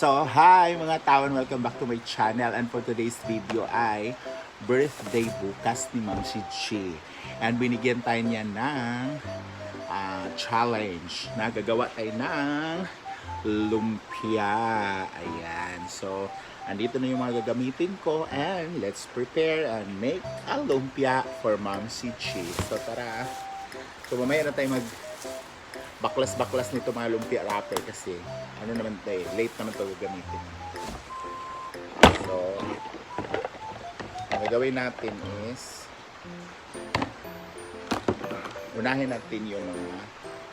So, hi mga tawon! Welcome back to my channel. And for today's video ay birthday bukas ni Ma'am si Chi. And binigyan tayo niya ng ah, challenge na gagawa tayo ng lumpia. Ayan. So, andito na yung mga gagamitin ko. And let's prepare and make a lumpia for Ma'am si Chi. So, tara! So, mamaya na tayo mag baklas-baklas nito mga lumpia wrapper kasi ano naman tayo, late naman ito gagamitin. So, ang gagawin natin is unahin natin yung mga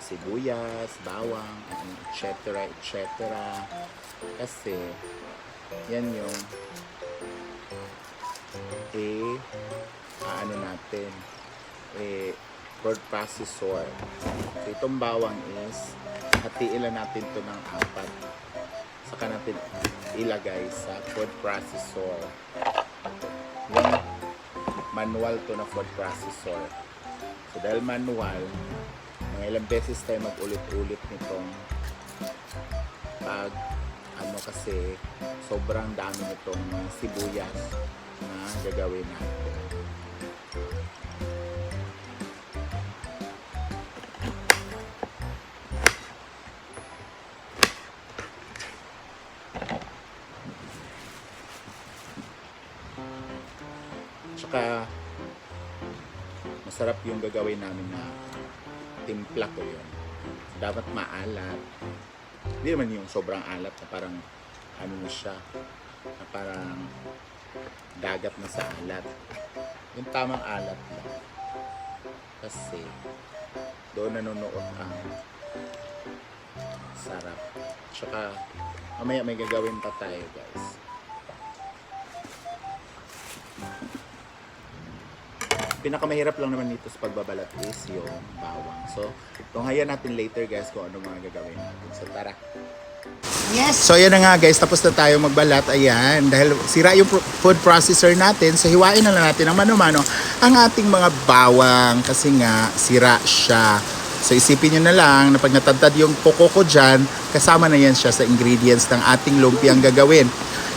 sibuyas, bawang, etc. etc. Kasi yan yung eh ano natin eh word processor. So, itong bawang is hatiin lang natin to ng apat. Saka natin ilagay sa food processor. Yung manual to na food processor. So dahil manual, mga ilang beses tayo mag-ulit-ulit nitong pag ano kasi sobrang dami nitong sibuyas na gagawin natin. Tsaka, masarap yung gagawin namin na timpla ko yun. Dapat maalat. Hindi naman yung sobrang alat na parang ano siya, na parang dagat na sa alat. Yung tamang alat lang. Kasi, doon nanonood ang sarap. Tsaka, mamaya may gagawin pa tayo guys. Pinakamahirap lang naman dito sa pagbabalat is yung bawang. So, tunghayan natin later guys kung ano mga gagawin natin. So, tara. Yes. So, yan na nga guys. Tapos na tayo magbalat. Ayan. Dahil sira yung food processor natin. So, hiwain na lang natin ng mano-mano ang ating mga bawang. Kasi nga, sira siya. So, isipin nyo na lang na pag natadtad yung koko ko dyan, kasama na yan siya sa ingredients ng ating lumpiang gagawin.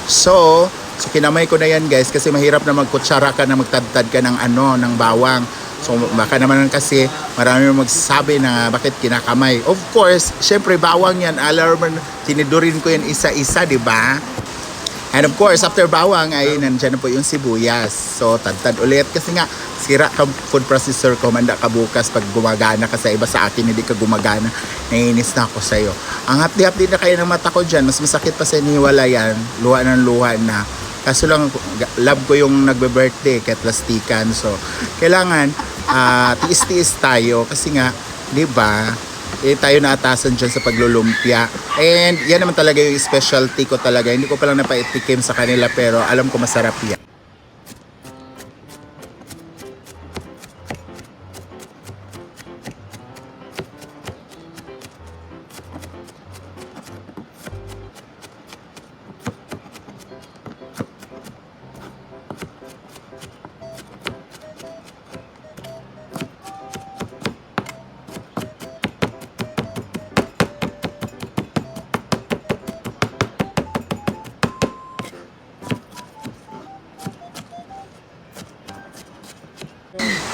So, so kinamay ko na yan guys kasi mahirap na magkutsara ka na magtadtad ka ng ano, ng bawang. So baka naman kasi marami na magsasabi na bakit kinakamay. Of course, syempre bawang yan, alarm, tinidurin ko yan isa-isa, di ba? And of course, after bawang ay nandyan na po yung sibuyas. So, tadtad ulit. Kasi nga, sira ka food processor ko, manda ka bukas pag gumagana ka sa iba sa akin, hindi ka gumagana. Naiinis na ako sa'yo. Ang hapdi-hapdi na kayo ng mata ko dyan, mas masakit pa sa iniwala yan. Luha ng luha na. Kaso lang, love ko yung nagbe-birthday, kahit plastikan. So, kailangan, ah, tiis-tiis tayo. Kasi nga, di ba, eh, tayo naatasan dyan sa paglulumpia. And yan naman talaga yung specialty ko talaga. Hindi ko palang napaitikim sa kanila pero alam ko masarap yan.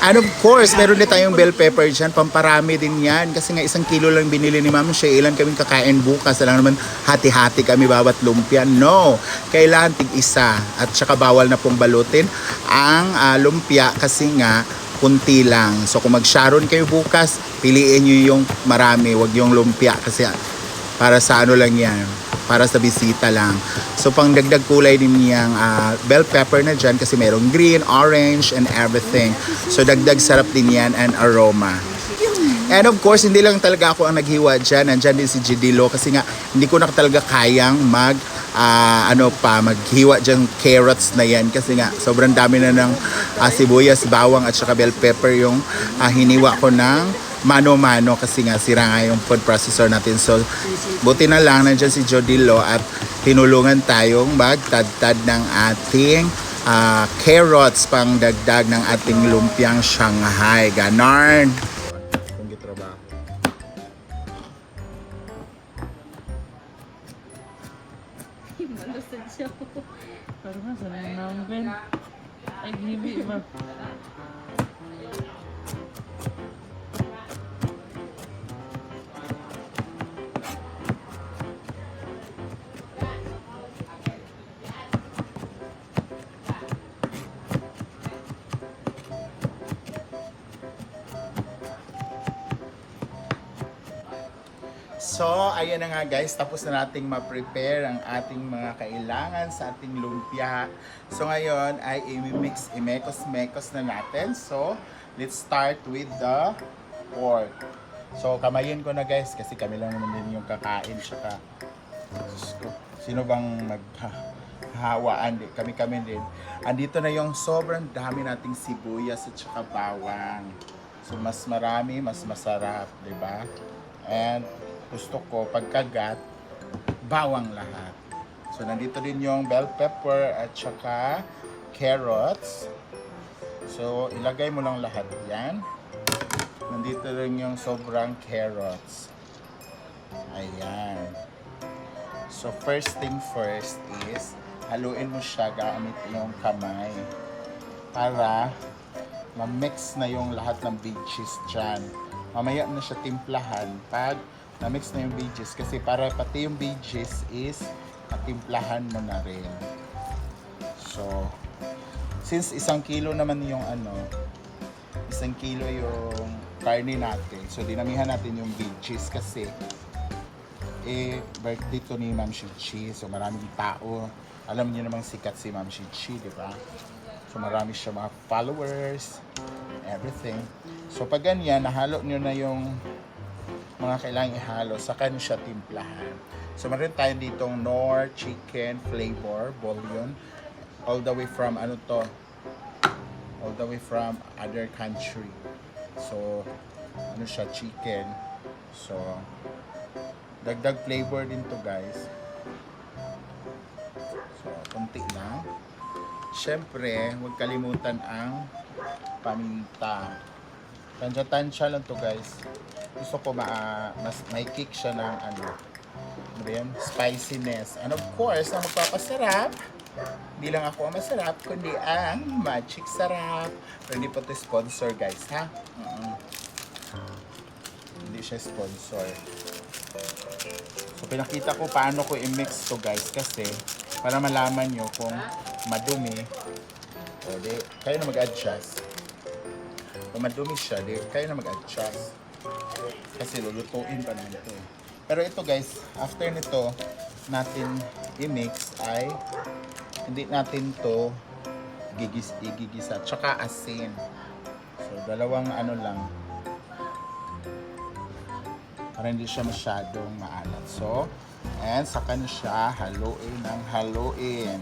And of course, meron din tayong bell pepper dyan. Pamparami din yan. Kasi nga isang kilo lang binili ni Ma'am Shay. Ilan kaming kakain bukas. Alam naman, hati-hati kami bawat lumpia. No! Kailangan tig isa. At saka bawal na pong balutin ang ah, lumpia kasi nga kunti lang. So kung mag-sharon kayo bukas, piliin nyo yung marami. Huwag yung lumpia kasi ah, para sa ano lang yan para sa bisita lang. So pang dagdag kulay din niyang ah, bell pepper na dyan kasi merong green, orange, and everything. So dagdag sarap din yan and aroma. And of course, hindi lang talaga ako ang naghiwa dyan. Nandyan din si Gidilo kasi nga hindi ko na talaga kayang mag ah, ano pa, maghiwa dyan carrots na yan kasi nga sobrang dami na ng ah, sibuyas, bawang at saka bell pepper yung ah, hiniwa ko ng mano-mano kasi nga sira nga yung food processor natin. So, buti na lang nandyan si Jodilo at tinulungan tayong magtadtad ng ating ah, carrots pang dagdag ng ating lumpiang Shanghai. Ganon. So, ayan na nga guys, tapos na nating ma-prepare ang ating mga kailangan sa ating lumpia. So, ngayon ay i-mix, i-mekos-mekos na natin. So, let's start with the pork. So, kamayin ko na guys kasi kami lang naman din yung kakain. Tsaka, sino bang maghahawaan? Di, kami-kami din. Andito na yung sobrang dami nating sibuyas at saka bawang. So, mas marami, mas masarap, di ba? And gusto ko pagkagat, bawang lahat. So, nandito din yung bell pepper at saka carrots. So, ilagay mo lang lahat yan. Nandito rin yung sobrang carrots. Ayan. So, first thing first is, haluin mo siya gamit yung kamay para ma-mix na yung lahat ng veggies dyan. Mamaya na siya timplahan pag na-mix na yung veggies kasi para pati yung veggies is matimplahan mo na rin. So, since isang kilo naman yung ano, isang kilo yung karne natin. So, dinamihan natin yung veggies kasi eh, birthday to ni Ma'am Shichi. So, maraming tao. Alam niyo namang sikat si Ma'am Shichi, di ba? So, marami siya mga followers, everything. So, pag ganyan, nahalo niyo na yung mga kailangang ihalo, niyo siya timplahan. So, meron tayo ditong Nor Chicken Flavor Bouillon. All the way from, ano to? All the way from other country. So, ano siya, chicken. So, dagdag flavor din to guys. So, konti lang. Siyempre, huwag kalimutan ang paminta. Tansya-tansya lang to guys. Gusto ko ma mas may kick siya ng ano, ano ba yan? spiciness. And of course, ang magpapasarap, hindi lang ako ang masarap, kundi ang Magic Sarap. Pero hindi po to sponsor guys, ha? Mm-mm. Hindi siya sponsor. So, pinakita ko paano ko i-mix to guys kasi para malaman nyo kung madumi o di, kayo na mag-adjust. Kung madumi siya, di, kayo na mag-adjust. Kasi lulutuin pa naman ito. Pero ito guys, after nito natin i-mix ay hindi natin to gigis igigisa tsaka asin. So dalawang ano lang para hindi siya masyadong maalat. So, and saka na siya haluin ng haluin.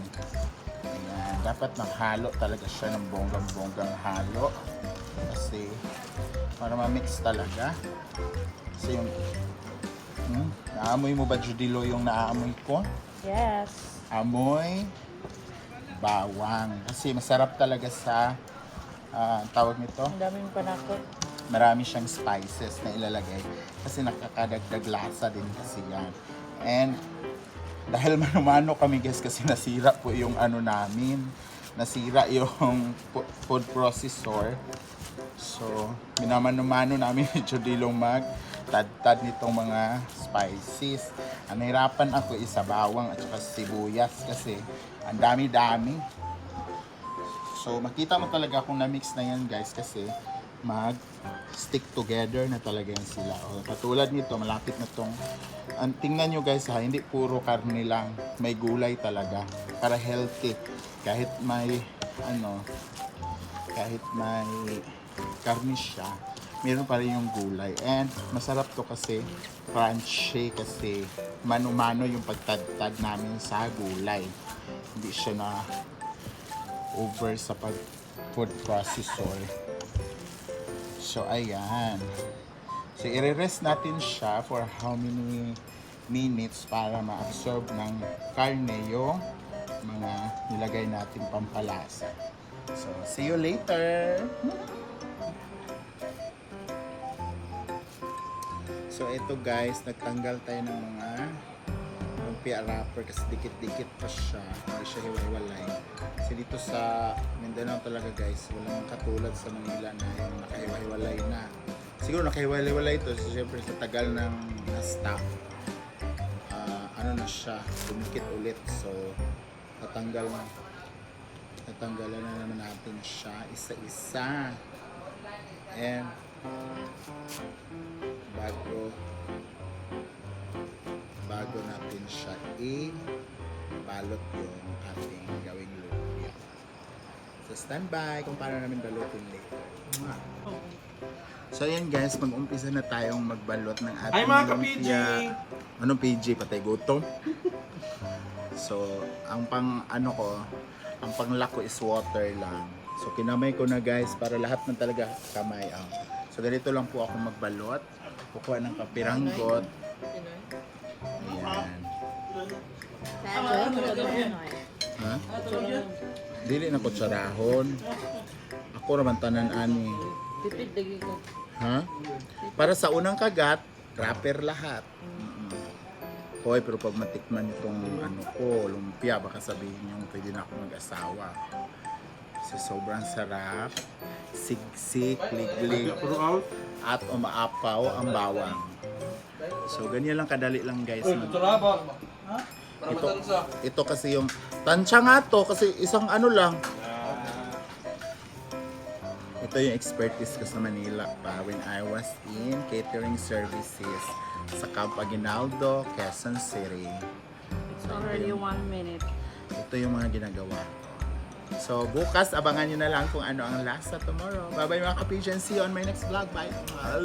Ayan, dapat maghalo talaga siya ng bonggang-bonggang halo. Kasi, para ma-mix talaga. Kasi yung, hmm, naamoy mo ba, Judilo, yung naaamoy ko? Yes. Amoy bawang. Kasi masarap talaga sa, ah, tawag nito, Ang daming panakot. marami siyang spices na ilalagay kasi nakakadagdag lasa din kasi yan. And dahil mano-mano kami guys kasi nasira po yung ano namin, nasira yung food processor. So, minamano-mano namin medyo dilong mag tad-tad nitong mga spices. Ang nahirapan ako isa bawang at saka sibuyas kasi ang dami-dami. So, makita mo talaga kung na-mix na yan guys kasi mag stick together na talaga yan sila. O, katulad nito, malapit na tong ang tingnan nyo guys ha, hindi puro karne lang. May gulay talaga. Para healthy. Kahit may ano, kahit may karne siya, meron pa rin yung gulay. And masarap to kasi crunchy kasi mano-mano yung pagtadtad namin sa gulay. Hindi siya na over sa pag food processor. So, ayan. So, i-rest natin siya for how many minutes para ma-absorb ng karne yung mga nilagay nating pampalasa. So, see you later! So, ito guys, nagtanggal tayo ng mga lumpia wrapper kasi dikit-dikit pa siya. Hindi siya hiwa-hiwalay. Kasi dito sa Mindanao talaga guys, walang katulad sa Manila na yung nakahiwa-hiwalay na. Siguro nakahiwa-hiwalay ito. So, syempre sa tagal ng na-stock, ah, ano na siya, dumikit ulit. So, tatanggal na. Tatanggalan na naman natin siya isa-isa. And bago bago natin siya i-balot yung ating gawing lumpia. So standby kung paano namin balutin later. Mwah. So ayan guys, mag-umpisa na tayong magbalot ng ating Ay mga ka-PG! lumpia. Anong PG? Patay gutom? so, ang pang ano ko, ang panglako is water lang. So kinamay ko na guys para lahat ng talaga kamay. Oh. So ganito lang po ako magbalot. Kukuha ng kapiranggot. Ayan. Ha? Dili na kutsarahon. Ako naman tanan ani. Tipid lagi. Ha? Para sa unang kagat, wrapper lahat. Hoy, pero pag matikman itong ano ko, lumpia, baka sabihin nyo pwede na ako mag-asawa. So, sobrang sarap. Sigsik, liglig, at umaapaw ang bawang. So, ganyan lang kadali lang guys. Ito, ito kasi yung tansya nga to kasi isang ano lang. Ito yung expertise ko sa Manila pa when I was in catering services sa Camp Aguinaldo, Quezon City. It's already one minute. Ito yung mga ginagawa ko. So, bukas, abangan nyo na lang kung ano ang lasa tomorrow. Bye-bye mga ka See on my next vlog. Bye!